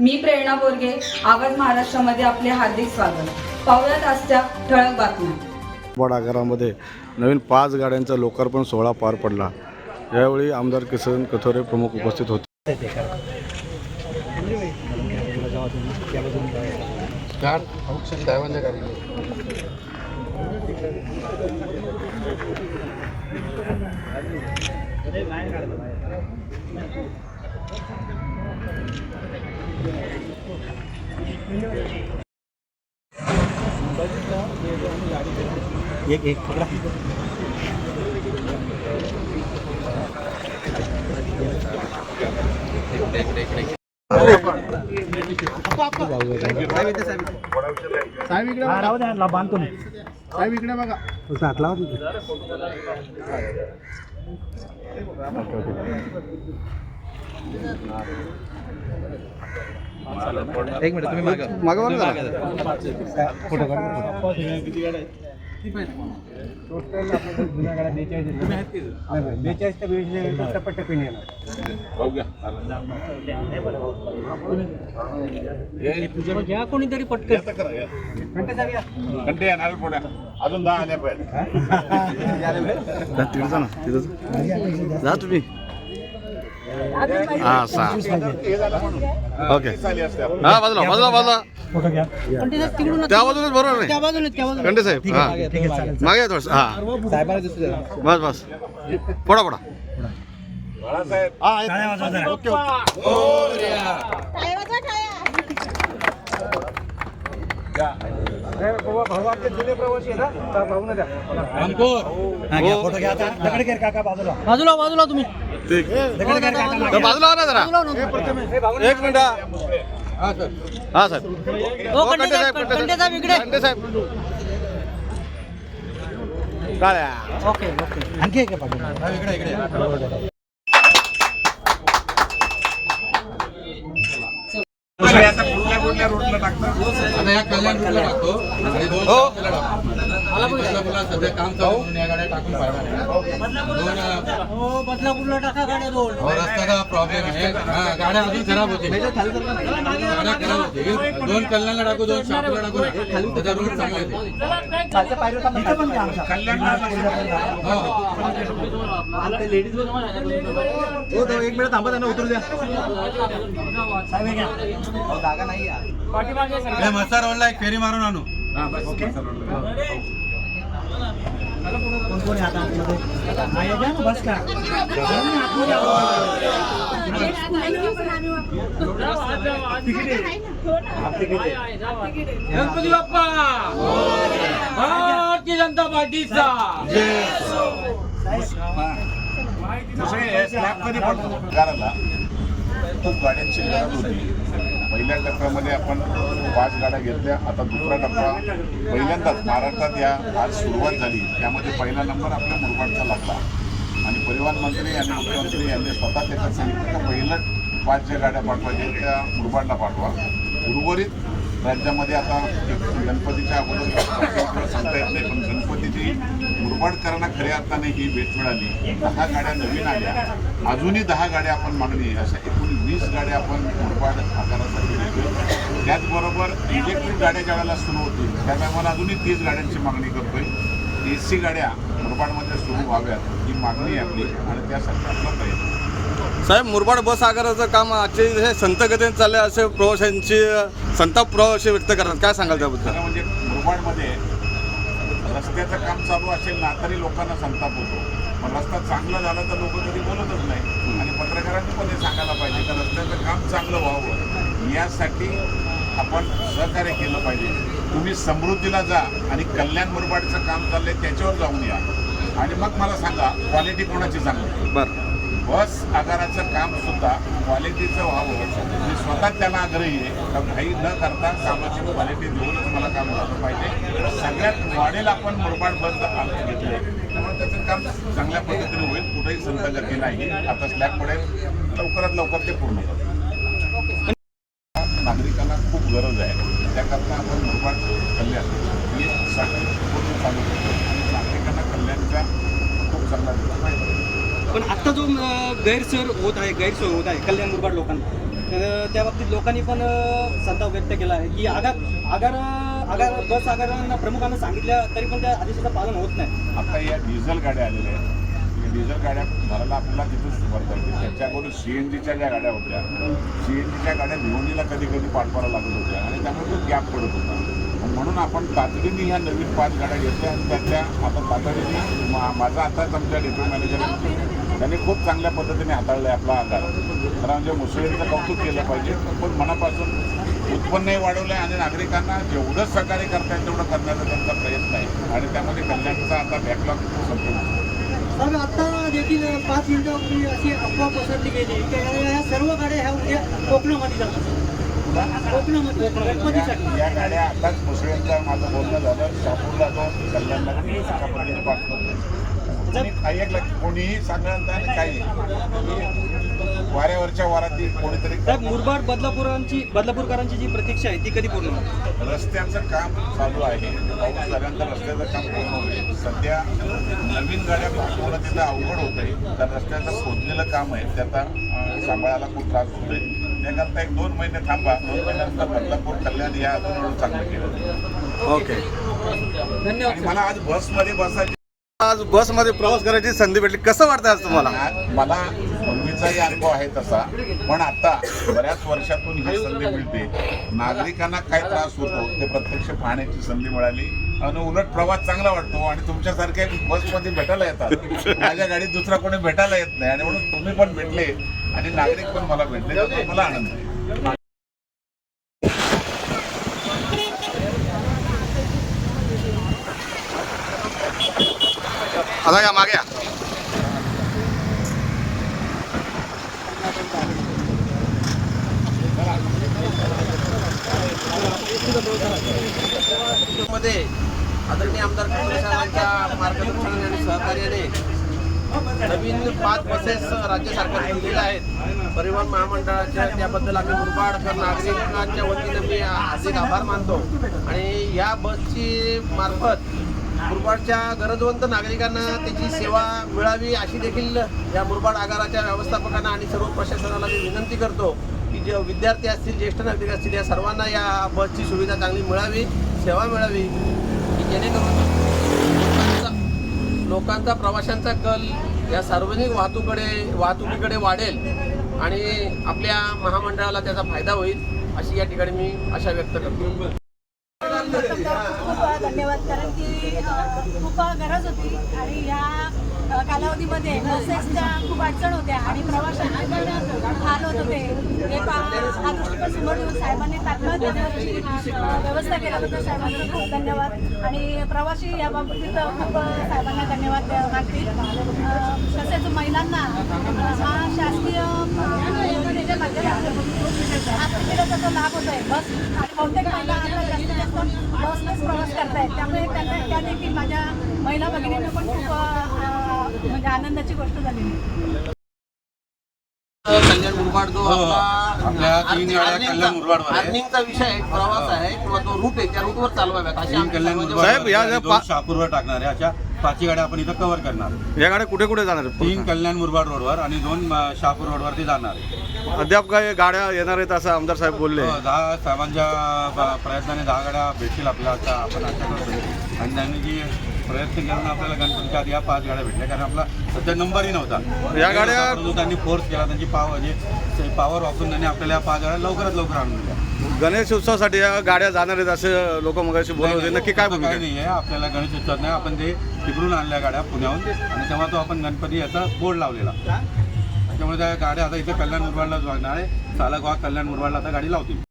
मी प्रेरणा बोरगे आवाज महाराष्ट्रामध्ये आपले हार्दिक स्वागत. पाहुयात आजच्या ठळक बातम्या. आगारामध्ये नवीन पाच गाड्यांचा लोकार्पण सोहळा पार पडला. यावेळी आमदार किसन कथोरे प्रमुख उपस्थित होते. एक एक पकडा। राहू द्या बांधतो साहेब इकडे बघा. हात लावा. एक मिनिट तुम्ही मागे. मागे फोटो बेचाळीस टप्प्याटप्प्याने येणार. घ्या कोणीतरी पटकन. येणार पुढे अजून दहा आल्या पाहिजे तिथं जा ना तिथं जा. जा तुम्ही. हा सहा. ओके. हा बाजूला बाजूला बाजूला. फोटो घ्या त्या बाजूलाच बरोबर नाही. कंटे साहेब हा. ठीक आहे चालेल मागे थोडस हा. बस बस. पडा पडा हा. हा, बाजूला बाजूला तुम्ही. ठीक बाजूला हो ना जरा. एक मिनिट. हा सर. कंटे साहेब कंटे साहेब इकडे. कंटे साहेब काळ्या. Okay okay. आणखी एक कुठल्या कुठल्या रोडला टाकतात आता या कल्याण रोडला टाकतो. आणि दोन हो. शाखेला टाकतो. आणि बदलापूरला सध्या काम चालू म्हणून या गाड्या टाकून पाडणार आहे. दोन अ, बदलापूरला टाका गाड्या दोन हो, रस्त्याचा प्रॉब्लेम आहे. हा गाड्या अजून खराब होतील. गाड्या खराब होतील. दोन कल्याणला टाकू दोन शाखेला टाकू. त्याचा रोड चांगला येते. हो. हो, तो एक मिनिट थांबा त्यांना उतरू द्या. साहेब हे घ्या. अहो, जागा नाही आहे. या मस्ता रोडला एक फेरी मारून आणू कोण कोण आहे आता आतमध्ये? हा, हे घ्या ना, बस का जाऊ ना, आतमध्ये आहो. तिकीट आहे. हाफ तिकीट आहे. गणपती बाप्पा भारतीय जनता पार्टीचा स्लॅब कधी गाड्यांची गरज होती. पहिल्या टप्प्यामध्ये आपण पाच गाड्या घेतल्या आता दुसरा टप्पा. पहिल्यांदाच महाराष्ट्रात या आज सुरुवात झाली. त्यामध्ये पहिला नंबर आपल्या मुरबाडचा लागला. आणि परिवहन मंत्री आणि मुख्यमंत्री यांनी स्वतः त्याच्यात सांगितलं की पहिलं पाच ज्या गाड्या पाठवायच्या त्या मुरबाडला पाठवा. उर्वरित राज्यामध्ये आता गणपतीच्या अगोदर सांगता येत नाही पण गणपती गणपतीची मुरबाडकरांना खऱ्या अर्थाने ही भेट मिळाली. दहा गाड्या नवीन आल्या. अजूनही दहा गाड्या आपण मागणी अशा एकूण वीस गाड्या आपण मुरबाड आकारासाठी देतोय त्याचबरोबर इलेक्ट्रिक गाड्या ज्या वेळेला सुरू होतील त्या टायमाला अजूनही तीस गाड्यांची मागणी करतोय. ए सी गाड्या मुरबाडमध्ये सुरू व्हाव्यात ही मागणी आहे आपली आणि त्यासाठी आपला प्रयत्न. साहेब मुरबाड बस आगाराचं काम आजचे हे संत गतीने चालले असे प्रवाशांची संताप प्रवासी व्यक्त करतात. काय सांगाल त्याबद्दल? म्हणजे मुरबाडमध्ये रस्त्याचं काम चालू असेल ना तरी लोकांना संताप होतो. पण रस्ता चांगला झाला तर लोक कधी बोलतच नाही. आणि पत्रकारांनी पण हे सांगायला पाहिजे का रस्त्याचं काम चांगलं व्हावं. यासाठी आपण सहकार्य केलं पाहिजे. तुम्ही समृद्धीला जा आणि कल्याण मुरबाडचं काम चाललंय त्याच्यावर जाऊन या. आणि मग मला सांगा क्वालिटी कोणाची चांगली? बरं. बस आगाराचं काम सुद्धा क्वालिटीचं व्हावं. मी स्वतः त्याला आग्रही आहे. का घाई न करता कामाची क्वालिटी देऊनच मला काम झालं पाहिजे. सगळ्यात मॉडेल आपण मुरबाड बस घेतले त्यामुळे त्याचं काम चांगल्या पद्धतीने होईल. कुठेही संत गती नाही. आता स्लॅब पडेल लवकरात लवकर ते पूर्ण होतं नागरिकांना खूप गरज आहे त्याकरता आपण मुरबाड कल्याण ही साठी पूर्ण चालू करतो आणि नागरिकांना कल्याणचा खूप चांगला दिला पाहिजे पण आता जो अं, गैरसोय होत आहे गैरसोय होत आहे कल्याण मुरबाड लोकांना. तर त्या बाबतीत लोकांनी पण संताप व्यक्त केला आहे. की आगार आगार आगार बस आगारांना प्रमुखांना सांगितल्या तरी पण त्या आदेशाचं पालन होत नाही. आता या डिझेल गाड्या आलेल्या आहेत. डिझेल गाड्या भरायला आपल्याला तिथेच भरता येते त्याच्याकडून सी एन जीच्या ज्या गाड्या होत्या सी एन जीच्या गाड्या भिवंडीला कधी कधी पाठवायला लागत होत्या आणि त्यामुळे तो गॅप पडत होता. म्हणून आपण तातडीने ह्या नवीन पाच गाड्या घेतल्या आणि त्यातल्या आता तातडीने मा- माझा आताच आमच्या डेप्युटी मॅनेजर त्यांनी खूप चांगल्या पद्धतीने हाताळलं आहे आपला आधार तर म्हणजे मुसळींचं कौतुक केलं पाहिजे पण मनापासून उत्पन्नही वाढवलं आहे आणि नागरिकांना जेवढं सहकार्य करता येईल तेवढं करण्याचा त्यांचा प्रयत्न आहे. आणि त्यामध्ये कल्याणचा आता बॅकलॉग संपूर्ण तर आता देखील पाच मिनिटापूर्वी अशी अफवा पसरली गेली की या- सर्व गाड्या ह्या उद्या कोकणामध्ये जातात. कोकणामध्ये गणपतीसाठी. या गाड्या आताच मुसळींचा माझं बोलणं झालं. शापूरला जाऊन कल्याणला पाठवतो आणि काही एक लक्ष कोणीही आणि काही. वाऱ्यावरच्या वारात कोणीतरी साहेब मुरबाड बदलापूरांची बदलापूरकरांची जी प्रतीक्षा आहे ती कधी पूर्ण होईल? रस्त्याचं काम चालू आहे. पाऊस झाल्यानंतर रस्त्याचं काम पूर्ण होईल. सध्या नवीन गाड्या पाठवणं तिथं अवघड होत आहे तर रस्त्याचं खोदलेलं काम आहे. ते आता अं, सांभाळायला खूप त्रास होतोय. त्याकरता एक दोन महिने थांबा. दोन महिन्यानंतर बदलापूर कल्याण या अजून एवढं चांगलं केलं. ओके. आणि मला आज बसमध्ये बसायची आज बसमध्ये प्रवास करायची संधी भेटली. कसं वाटतं आज तुम्हाला? मला पूर्वीचाही अनुभव आहे तसा. पण आता बऱ्याच वर्षातून ही संधी मिळते. नागरिकांना काय त्रास होतो ते प्रत्यक्ष पाहण्याची संधी मिळाली. आणि उलट प्रवास चांगला वाटतो आणि तुमच्यासारख्या बसमध्ये भेटायला येतात. माझ्या गाडीत दुसरा कोणी भेटायला येत नाही. आणि म्हणून तुम्ही पण भेटले आणि नागरिक पण मला भेटले. मला आनंद आहे. आता या मागे या. मध्ये आदरणीय आमदार साहेबांच्या मार्गदर्शनाने आणि सहकार्याने नवीन पाच बसेस राज्य सरकारने दिलेल्या आहेत परिवहन महामंडळाच्या त्याबद्दल आम्ही मुरबाडकर नागरिकांच्या वतीने मी हार्दिक आभार मानतो आणि या बसची मार्फत मुरबाडच्या गरजवंत नागरिकांना त्याची सेवा मिळावी अशी देखील या मुरबाड आगाराच्या व्यवस्थापकांना आणि सर्व प्रशासनाला मी विनंती करतो की जे विद्यार्थी असतील ज्येष्ठ नागरिक असतील या सर्वांना या बसची सुविधा चांगली मिळावी सेवा मिळावी. की जेणेकरून लोकांचा- प्रवाशांचा कल या सार्वजनिक वाहतूकडे वाहतुकीकडे वाढेल आणि आपल्या महामंडळाला त्याचा फायदा होईल अशी या ठिकाणी मी आशा व्यक्त करतो खूप धन्यवाद कारण की अ, खूप गरज होती आणि ह्या कालावधीमध्ये बसेसच्या खूप अडचण होत्या आणि प्रवाशांना पण हाल होत होते हे पा हा दृष्टिकोन समोर ठेवून साहेबांनी तात्काळ त्याच्यावरची अ, व्यवस्था केल्याबद्दल साहेबांचे खूप धन्यवाद आणि प्रवासी या बाबतीत खूप साहेबांना धन्यवाद मागतील तसेच महिलांना हा शासकीय अ, योजनेच्या माध्यमातून हा लाभ होत आहे बस आणि बहुतेक महिला आता जास्तीत जास्त बसनेच प्रवास करतायत त्यामुळे त्यांना त्या देखील माझ्या महिला भगिनींना पण खूप म्हणजे आनंदाची गोष्ट झालेली मुरबाड जो आपला आपल्या तीन गाड्या अर्निंगचा- कल्याण मुरबाडवर आहे. अर्निंगचा विषय प्रवास आहे किंवा तो रूट आहे त्या रूटवर चालवाव्यात अशी तीन आमची कल्याण सर्वांची मुरबाड साहेब, या दोन पा- शहापूरवर टाकणार आहे अशा पाचही गाड्या आपण इथं कव्हर करणार. या गाड्या कुठे कुठे जाणार आहेत? तीन कल्याण मुरबाड रोडवर आणि दोन अं, शहापूर रोडवरती जाणार आहे अद्याप काय गाड्या येणार आहेत असं आमदार साहेब बोलले. हो, दहा साहेबांच्या प्रयत्नाने दहा गाड्या भेटतील आपल्याला आता आपण आशा करतो. आणि त्यांनी जी प्रयत्न केला ना आपल्याला गणपतीच्या आधी या पाच गाड्या भेटल्या. कारण आपला सध्या नंबरही नव्हता. या गाड्या- त्यांनी फोर्स केला त्यांची पावर म्हणजे पॉवर वापरून त्यांनी आपल्याला या पाच गाड्या लवकरात लवकर आणून दिल्या. गणेश उत्सवासाठी या गाड्या जाणार आहेत असं लोक मगाशी बोलत होते. नक्की काय आहे? नाही आहे? आपल्याला गणेश उत्सवात नाही आपण ते तिकडून आणल्या गाड्या पुण्याहून आणि तेव्हा तो आपण गणपती याचा बोर्ड लावलेला. त्याच्यामुळे त्या गाड्या आता इथे कल्याण मुरबाडला जाणार आहे. चालक वा कल्याण मुरबाडला आता गाडी लावतील.